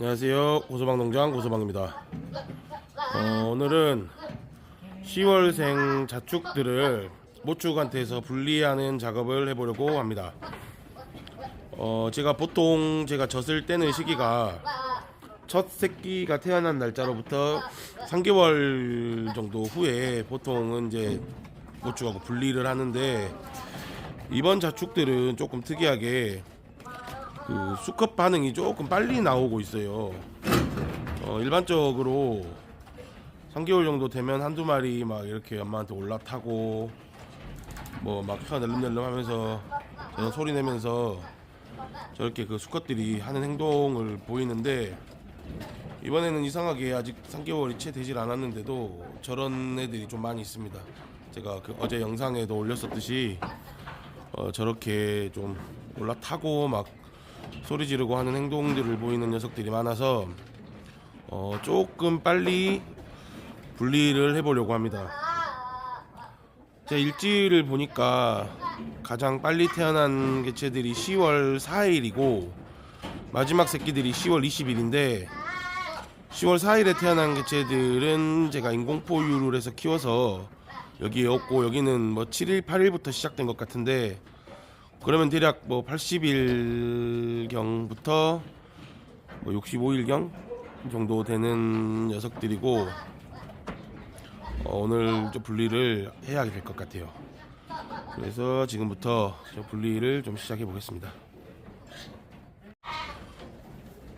안녕하세요. 고소방 농장 고소방입니다. 어, 오늘은 10월생 자축들을 모축한테서 분리하는 작업을 해보려고 합니다. 어, 제가 보통 제가 젖을 때는 시기가 첫 새끼가 태어난 날짜로부터 3개월 정도 후에 보통은 이제 모축하고 분리를 하는데 이번 자축들은 조금 특이하게 그 수컷 반응이 조금 빨리 나오고 있어요. 어, 일반적으로 3개월 정도 되면 한두 마리 막 이렇게 엄마한테 올라타고 뭐 막 혀 낼름낼름 하면서 저는 소리 내면서 저렇게 그 수컷들이 하는 행동을 보이는데 이번에는 이상하게 아직 3개월이 채 되질 않았는데도 저런 애들이 좀 많이 있습니다. 제가 그 어제 영상에도 올렸었듯이 어, 저렇게 좀 올라타고 막 소리 지르고 하는 행동들을 보이는 녀석들이 많아서 어, 조금 빨리 분리를 해보려고 합니다. 제 일지를 보니까 가장 빨리 태어난 개체들이 10월 4일이고 마지막 새끼들이 10월 20일인데 10월 4일에 태어난 개체들은 제가 인공포유를 해서 키워서 여기에 없고 여기는 뭐 7일 8일부터 시작된 것 같은데 그러면 대략 뭐 80일 경부터 뭐 65일 경 정도 되는 녀석들이고 어, 오늘 좀 분리를 해야 될 것 같아요. 그래서 지금부터 저 분리를 좀 시작해 보겠습니다.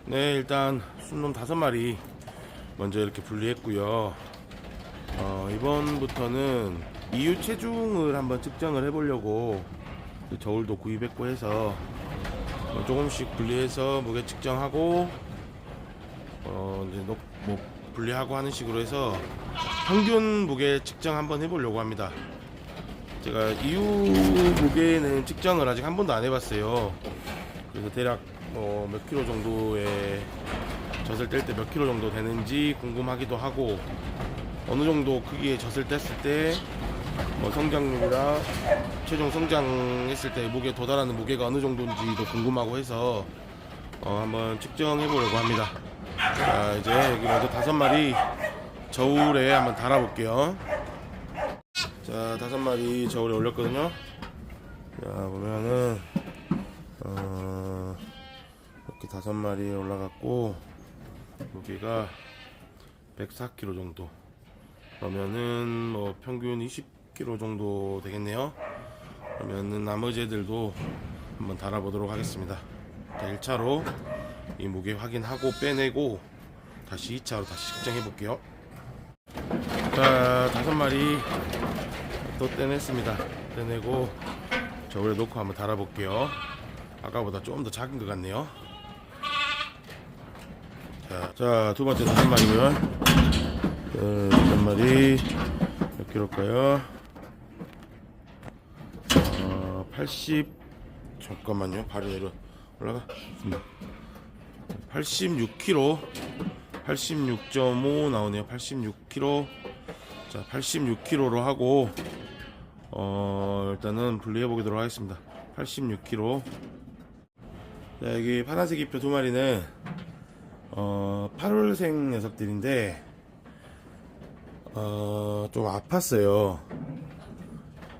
네, 일단 순놈 다섯 마리 먼저 이렇게 분리했고요. 어, 이번부터는 이유 체중을 한번 측정을 해보려고 그 저울도 구입했고 해서 어, 조금씩 분리해서 무게 측정하고 어, 이제 녹, 뭐 분리하고 하는 식으로 해서 평균 무게 측정 한번 해보려고 합니다. 제가 이유 무게는 측정을 아직 한 번도 안 해봤어요. 그래서 대략 뭐몇 킬로 정도의 젖을 뗄 때 몇 킬로 정도 되는지 궁금하기도 하고 어느 정도 크기의 젖을 뗐을 때 뭐 성장률이나 최종 성장했을 때 무게 도달하는 무게가 어느 정도인지도 궁금하고 해서 어, 한번 측정해 보려고 합니다. 자 이제 여기 먼저 다섯 마리 저울에 한번 달아볼게요. 자 다섯 마리 저울에 올렸거든요. 자 보면은 어, 이렇게 다섯 마리 올라갔고 무게가 104kg 정도. 그러면은 뭐 평균 20kg 정도 되겠네요. 그러면은 나머지 애들도 한번 달아보도록 하겠습니다. 자, 1차로 이 무게 확인하고 빼내고 다시 2차로 다시 측정해 볼게요. 자, 다섯 마리 또 떼냈습니다. 떼내고 저울에 놓고 한번 달아볼게요. 아까보다 조금 더 작은 것 같네요. 자, 자, 두 번째 다섯 마리고요. 어, 다섯 마리 몇 킬로일까요? 어, 80 잠깐만요. 발이 내려 올라가. 86kg 86.5 나오네요. 86kg. 자, 86kg로 하고 어, 일단은 분리해 보도록 하겠습니다. 86kg. 자, 여기 파란색 이표 두 마리는 어, 8월생 녀석들인데 어, 좀 아팠어요.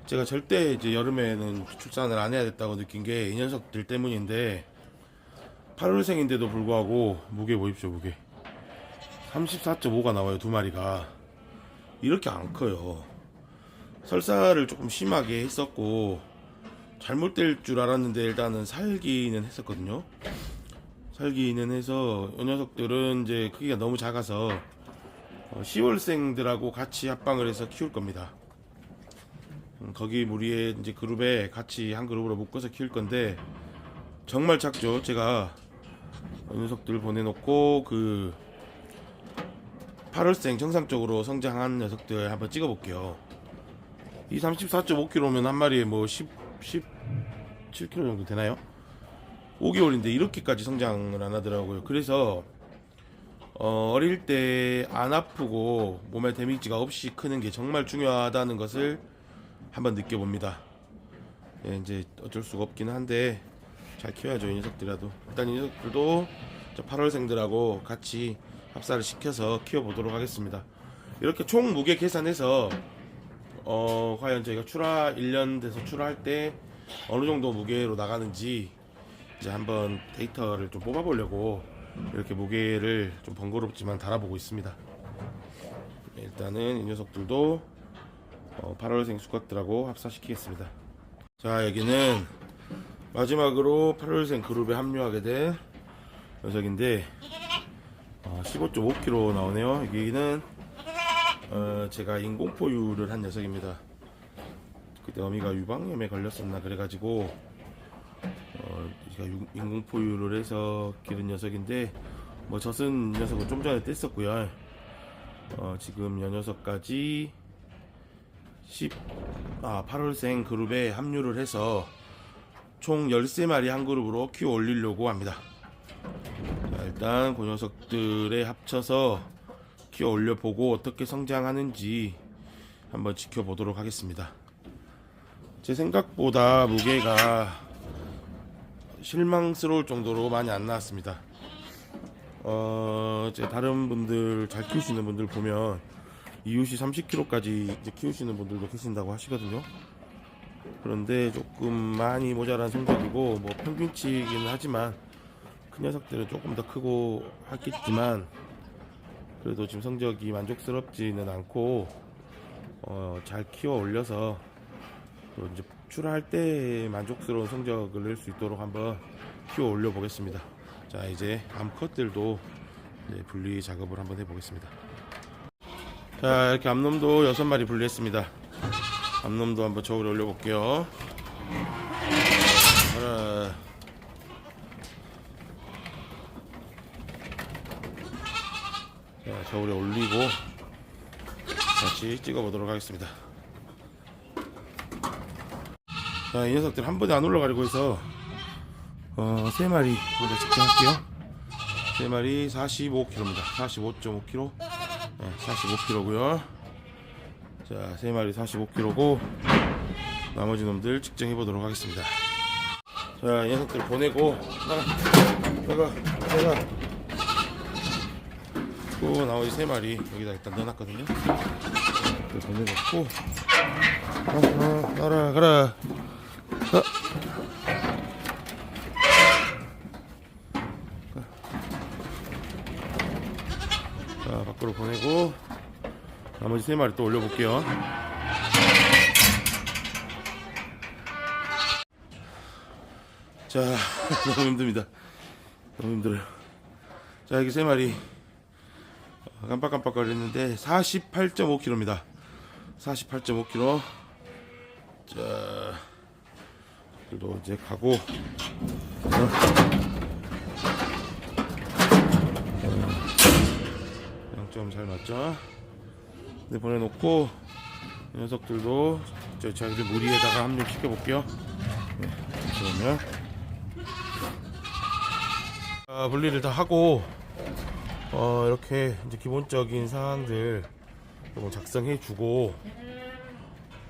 제가 절대 이제 여름에는 출산을 안 해야 됐다고 느낀 게 이 녀석들 때문인데 8월생인데도 불구하고 무게 보십시오 무게. 34.5가 나와요 두 마리가. 이렇게 안 커요. 설사를 조금 심하게 했었고 잘못될 줄 알았는데 일단은 살기는 했었거든요. 살기는 해서 이 녀석들은 이제 크기가 너무 작아서 어, 10월생들하고 같이 합방을 해서 키울 겁니다. 음, 거기 무리에 이제 그룹에 같이 한 그룹으로 묶어서 키울 건데 정말 작죠. 제가 이 녀석들 보내놓고 그 8월생 정상적으로 성장한 녀석들 한번 찍어볼게요. 이 34.5kg면 한 마리에 뭐 10, 17kg 정도 되나요? 5개월인데 이렇게까지 성장을 안 하더라고요. 그래서 어, 어릴 때 안 아프고 몸에 데미지가 없이 크는 게 정말 중요하다는 것을 한번 느껴봅니다. 예, 이제 어쩔 수가 없긴 한데 잘 키워야죠 이 녀석들이라도 일단 이 녀석들도 저 8월생들하고 같이 합사를 시켜서 키워보도록 하겠습니다. 이렇게 총 무게 계산해서 어 과연 저희가 출하 1년 돼서 출하할 때 어느 정도 무게로 나가는지 이제 한번 데이터를 좀 뽑아보려고 이렇게 무게를 좀 번거롭지만 달아보고 있습니다. 일단은 이 녀석들도 어, 8월생 수컷들하고 합사시키겠습니다. 자 여기는 마지막으로 8월생 그룹에 합류하게 된 녀석인데 어, 15.5kg 나오네요. 여기는 어, 제가 인공포유를 한 녀석입니다. 그때 어미가 유방염에 걸렸었나 그래가지고 어, 제가 유- 인공포유를 해서 기른 녀석인데 뭐 젖은 녀석은 좀 전에 뗐었고요. 어, 지금 여 녀석까지 10, 아, 8월생 그룹에 합류를 해서 총 13마리 한 그룹으로 키워 올리려고 합니다. 자, 일단 그 녀석들에 합쳐서 키워 올려보고 어떻게 성장하는지 한번 지켜보도록 하겠습니다. 제 생각보다 무게가 실망스러울 정도로 많이 안 나왔습니다. 어, 제 다른 분들 잘 키우시는 분들 보면 이웃이 30kg까지 이제 키우시는 분들도 계신다고 하시거든요. 그런데 조금 많이 모자란 성적이고 뭐 평균치기는 하지만 큰 녀석들은 조금 더 크고 하겠지만 그래도 지금 성적이 만족스럽지는 않고 어, 잘 키워 올려서 또 이제 출하할 때 만족스러운 성적을 낼 수 있도록 한번 키워 올려 보겠습니다. 자 이제 암컷들도 분리 작업을 한번 해보겠습니다. 자 이렇게 암놈도 여섯 마리 분리했습니다. 암놈도 한번 저울에 올려볼게요. 하나, 자 저울에 올리고 다시 찍어보도록 하겠습니다. 자, 이 녀석들 한 번에 안 올라가려고 해서 어, 세 마리 먼저 측정할게요. 세 마리 45kg입니다. 45.5kg. 네, 45kg고요. 자, 세 마리 45kg고 나머지 놈들 측정해 보도록 하겠습니다. 자, 이 녀석들 보내고 나가, 나가. 또 나머지 세 마리 여기다 일단 넣어놨거든요. 이렇게 보내놓고 어, 어, 가라, 가라. 자, 밖으로 보내고 나머지 세 마리 또 올려볼게요. 자, 너무 힘듭니다. 너무 힘들어요. 자, 여기 세 마리 어, 깜빡깜빡거리는데 48.5kg입니다. 48.5kg. 자, 이제 가고 양 점잘 맞죠? 네 보내놓고 이 녀석들도 저 자기를 무리에다가 합류 시켜 볼게요. 네, 그러면 자, 분리를 다 하고 어, 이렇게 이제 기본적인 사항들 조금 작성해주고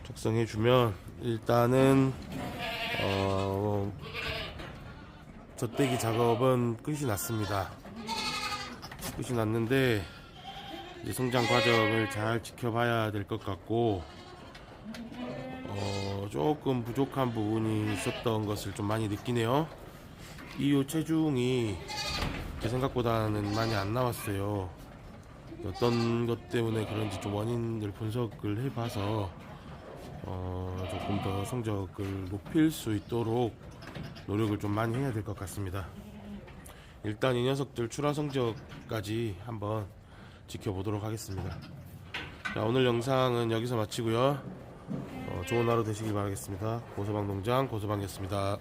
작성해주면 일단은 어, 젖대기 작업은 끝이 났습니다. 끝이 났는데 성장 과정을 잘 지켜봐야 될 것 같고 어, 조금 부족한 부분이 있었던 것을 좀 많이 느끼네요. 이후 체중이 제 생각보다는 많이 안 나왔어요. 어떤 것 때문에 그런지 좀 원인을 분석을 해봐서 어, 조금 더 성적을 높일 수 있도록 노력을 좀 많이 해야 될 것 같습니다. 일단 이 녀석들 출하 성적까지 한번 지켜보도록 하겠습니다. 자, 오늘 영상은 여기서 마치고요. 어, 좋은 하루 되시길 바라겠습니다. 고소방 농장 고소방이었습니다.